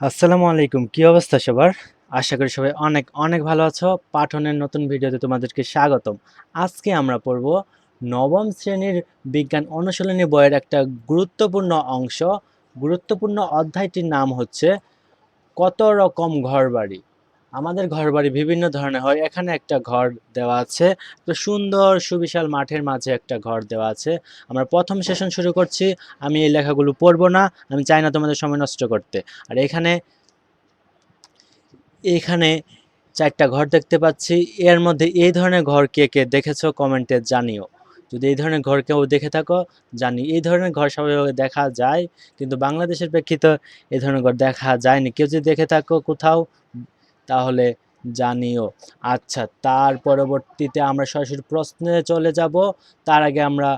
আসসালামু আলাইকুম, কি অবস্থা সবার? আশা করি সবাই অনেক অনেক ভালো আছো। পাঠনের নতুন ভিডিওতে তোমাদেরকে স্বাগতম। আজকে আমরা পড়ব নবম শ্রেণির বিজ্ঞান অনুশীলনী বইয়ের একটা গুরুত্বপূর্ণ অংশ। গুরুত্বপূর্ণ অধ্যায়টির নাম হচ্ছে কত রকম ঘরবাড়ি? আমাদের ঘরবাড়ি বিভিন্ন ধরনের হয়। এখানে একটা ঘর দেওয়া আছে। তো সুন্দর, সুবিশাল মাঠের মাঝে একটা ঘর দেওয়া আছে। আমরা প্রথম সেশন শুরু করছি। আমি এই লেখাগুলো পড়ব না। আমি চাই না তোমাদের সময় নষ্ট করতে। আর এখানে এখানে চারটা ঘর দেখতে পাচ্ছি। এর মধ্যে এই ধরনের ঘর কে কে দেখেছ কমেন্টে জানিও। যদি এই ধরনের ঘর কেউ দেখে থাকো, জানি। এই ধরনের ঘর স্বাভাবিকভাবে দেখা যায়, কিন্তু বাংলাদেশের প্রেক্ষিতে এই ধরনের ঘর দেখা যায়নি। কেউ যদি দেখে থাকো কোথাও তাহলে জানিও। আচ্ছা তার পরবর্তীতে আমরা সরাসরি প্রশ্নে চলে যাব। তার আগে আমরা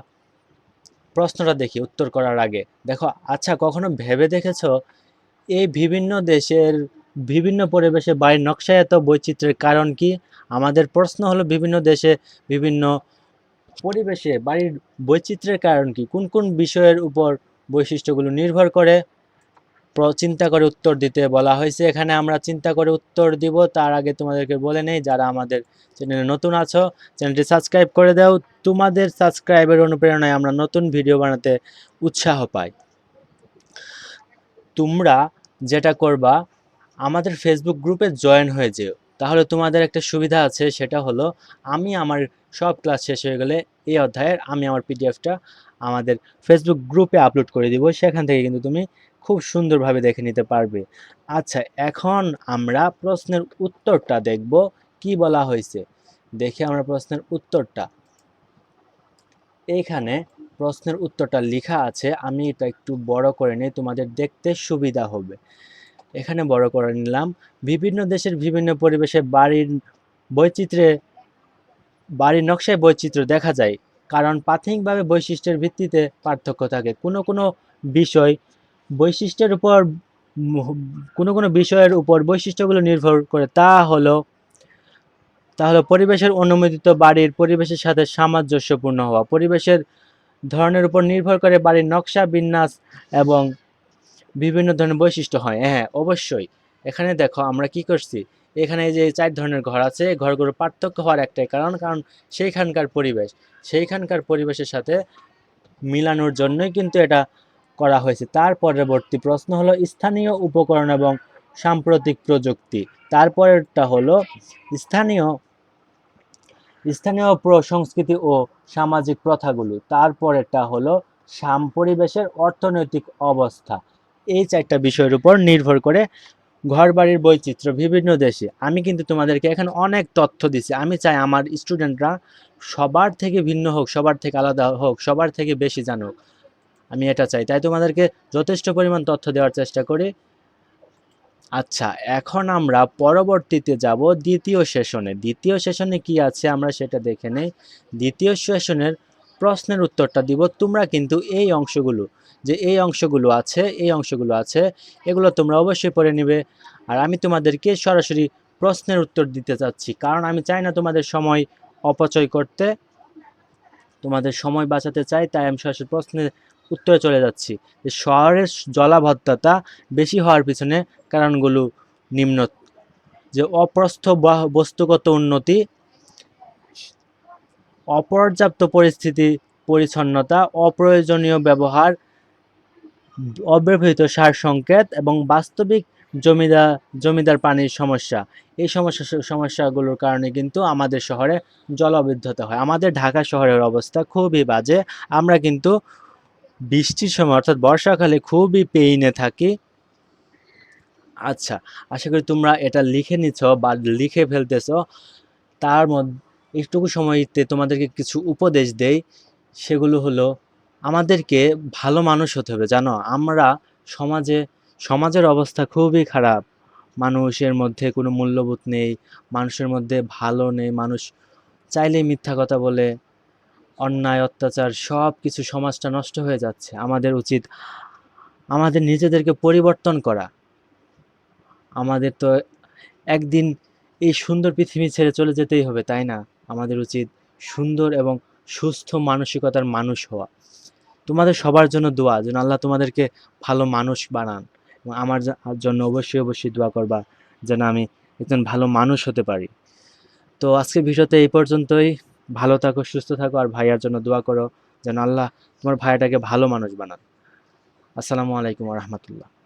প্রশ্নটা দেখি উত্তর করার আগে। দেখো আচ্ছা কখনো ভেবে দেখেছ? এই বিভিন্ন দেশের বিভিন্ন পরিবেশে বাড়ির নকশায় এত বৈচিত্র্যের কারণ কি? আমাদের প্রশ্ন হলো, বিভিন্ন দেশে বিভিন্ন পরিবেশে বাড়ির বৈচিত্র্যের কারণ কি? কোন কোন বিষয়ের উপর বৈশিষ্ট্যগুলো নির্ভর করে? চিন্তা করে উত্তর দিতে বলা হয়েছে। এখানে আমরা চিন্তা করে উত্তর দিব, তার আগে তোমাদেরকে বলে নেই, যারা আমাদের চ্যানেলে নতুন আছো, চ্যানেলটি সাবস্ক্রাইব করে দাও। তোমাদের সাবস্ক্রাইবের অনুপ্রেরণায় আমরা নতুন ভিডিও বানাতে উৎসাহ পাই। তোমরা যেটা করবা, আমাদের ফেসবুক গ্রুপে জয়েন হয়ে যেও। তাহলে তোমাদের একটা সুবিধা আছে, সেটা হলো, আমি আমার সব ক্লাস শেষ হয়ে গেলে এই অধ্যায়ের আমি আমার পিডিএফটা আমাদের ফেসবুক গ্রুপে আপলোড করে দিব। সেখান থেকে কিন্তু তুমি খুব সুন্দরভাবে দেখে নিতে পারবে। আচ্ছা এখন আমরা প্রশ্নের উত্তরটা দেখব। কি বলা হয়েছে? দেখে আমরা প্রশ্নের উত্তরটা। এইখানে প্রশ্নের উত্তরটা লেখা আছে। আমি এটা একটু বড় করে নিই, তোমাদের দেখতে সুবিধা হবে। এখানে বড় করে নিলাম। বিভিন্ন দেশের বিভিন্ন পরিবেশে বাড়ির বৈচিত্র্যে, বাড়ির নকশায় বৈচিত্র্য দেখা যায়। কারণ প্রাথমিকভাবে বৈশিষ্ট্যের ভিত্তিতে পার্থক্য থাকে। কোনো কোনো বিষয় বৈশিষ্ট্যের উপর কোনো কোনো বিষয়ের উপর বৈশিষ্ট্যগুলো নির্ভর করে, তা হলো তা হলো পরিবেশের অনুমোদিত বাড়ির পরিবেশের সাথে সামঞ্জস্যপূর্ণ হওয়া। পরিবেশের ধরনের উপর নির্ভর করে বাড়ির নকশা, বিন্যাস এবং বিভিন্ন ধরনের বৈশিষ্ট্য হয়। হ্যাঁ অবশ্যই। এখানে দেখো আমরা কি করছি? এখানে যে চার ধরনের ঘর আছে ঘরগুলোর পার্থক্য হওয়ার একটাই কারণ কারণ সেইখানকার পরিবেশ। সেইখানকার পরিবেশের সাথে মিলানোর জন্যই কিন্তু এটা করা হয়েছে। তার পরবর্তী প্রশ্ন হলো, স্থানীয় উপকরণ এবং সাম্প্রতিক প্রযুক্তি। তারপরেরটা হলো, স্থানীয় স্থানীয় সংস্কৃতি ও সামাজিক প্রথাগুলো। তারপরেরটা হলো সাম পরিবেশের অর্থনৈতিক অবস্থা। এই চারটা বিষয়ের উপর নির্ভর করে ঘরবাড়ির বৈচিত্র্য বিভিন্ন দেশে। আমি কিন্তু তোমাদেরকে এখানে অনেক তথ্য দিছি আমি চাই আমার স্টুডেন্টরা সবার থেকে ভিন্ন হোক, সবার থেকে আলাদা হোক, সবার থেকে বেশি জানুক। আমি এটা চাই। তাই তোমাদেরকে যথেষ্ট পরিমাণ তথ্য দেওয়ার চেষ্টা করি। আচ্ছা এখন আমরা পরবর্তীতে যাব দ্বিতীয় সেশনে। দ্বিতীয় সেশনে কি আছে আমরা সেটা দেখে নেই। দ্বিতীয় সেশনের প্রশ্নের উত্তরটা দিব। তোমরা কিন্তু এই অংশগুলো, যে এই অংশগুলো আছে, এই অংশগুলো আছে, এগুলো তোমরা অবশ্যই পড়ে নেবে। আর আমি তোমাদেরকে সরাসরি প্রশ্নের উত্তর দিতে চাচ্ছি। কারণ আমি চাই না তোমাদের সময় অপচয় করতে। তোমাদের সময় বাঁচাতে চাই, তাই আমি সরাসরি প্রশ্নের উত্তরে চলে যাচ্ছি। যে শহরের জলাবদ্ধতা বেশি হওয়ার পিছনে কারণগুলো নিম্ন। যে অপ্রস্থ বস্তুগত উন্নতি, অপর্যাপ্ত পরিস্থিতি, পরিচ্ছন্নতা, অপ্রয়োজনীয় ব্যবহার, অব্যবহৃত সার সংকেত এবং বাস্তবিক জমিদার জমিদার পানির সমস্যা। এই সমস্যা, সমস্যাগুলোর কারণে কিন্তু আমাদের শহরে জলবিদ্ধতা হয়। আমাদের ঢাকা শহরের অবস্থা খুবই বাজে। আমরা কিন্তু বৃষ্টির সময়, অর্থাৎ বর্ষাকালে খুবই পেইনে থাকি। আচ্ছা আশা করি তোমরা এটা লিখে নিচ্ছ বা লিখে ফেলতেছ। তার মধ্যে একটুকু সময়তে তোমাদেরকে কিছু উপদেশ দেই। সেগুলো হলো, আমাদেরকে ভালো মানুষ হতে হবে, জানো? আমরা সমাজে, সমাজের অবস্থা খুবই খারাপ। মানুষের মধ্যে কোনো মূল্যবোধ নেই, মানুষের মধ্যে ভালো নেই। মানুষ চাইলেই মিথ্যা কথা বলে অন্যায়, অত্যাচার সব কিছু সমাজটা নষ্ট হয়ে যাচ্ছে। আমাদের উচিত আমাদের নিজেদেরকে পরিবর্তন করা। আমাদের তো একদিন এই সুন্দর পৃথিবী ছেড়ে চলে যেতেই হবে, তাই না? আমাদের উচিত সুন্দর এবং সুস্থ মানসিকতার মানুষ হওয়া। তোমাদের সবার জন্য দোয়া, যেন আল্লাহ তোমাদেরকে ভালো মানুষ বানান। এবং আমার জন্য অবশ্যই অবশ্যই দোয়া করবা, যেন আমি একজন ভালো মানুষ হতে পারি। তো আজকে ভিডিওতে এই পর্যন্তই। ভালো থাকো, সুস্থ থাকো, আর ভাইয়ার জন্য দোয়া করো যেন আল্লাহ তোমার ভাইয়াটাকে ভালো মানুষ বানান। আসসালামু আলাইকুম রহমতুল্লাহ।